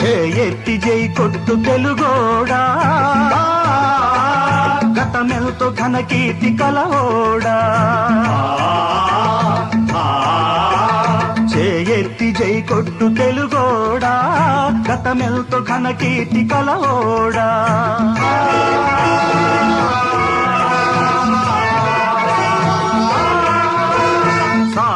చేయెత్తి జై కొట్టు తెలుగోడా? గతమెల్తో ఘన కీర్తి కలవోడా? చేయెత్తి జై కొట్టు తెలుగోడా? గతమెల్తో ఘన కీర్తి కలవోడా?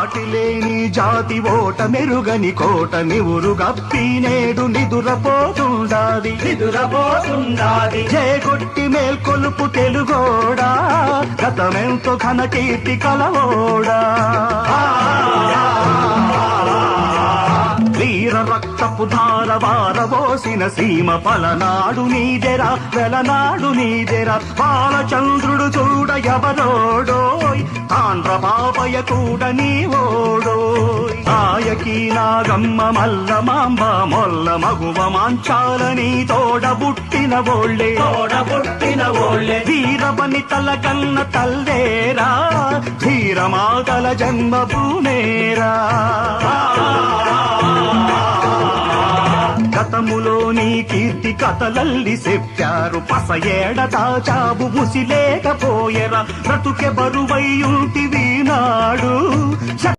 సాటి లేని జాతి ఓట మెరుగని కోట నివురు గప్పి నేడు నిదురపోతుండాది. నిదురపోతుండాది. జయగొట్టి మేల్కొలుపు తెలుగోడా గతమెంతో ఘన కీర్తి కలవోడా. వీర రక్తపు ధార వారబోసిన సీమ పలనాడు నీదెరా వెలనాడు నీదెరా బాలచంద్రుడు చూడ ఎవరోడోయ్ తాండ్ర బాబయ కూడా నీ ఓడోయ్ ఆయకి నాగమ్మ మల్ల మాంబ మొల్ల మగువ మాంచాలని తోడబుట్టిన ఓళ్ళే తోడబుట్టిన ఓళ్ళే వీరబని తల కన్న తల్లేరా? ధీరమాగల జన్మభూమేరా? గతములో నీ కీర్తి కథలల్లి చెప్పారు. పస ఏడ దాచాబు ముసిలేకపోయెరా. బ్రతుకె బరువై ఉంటివి నాడు.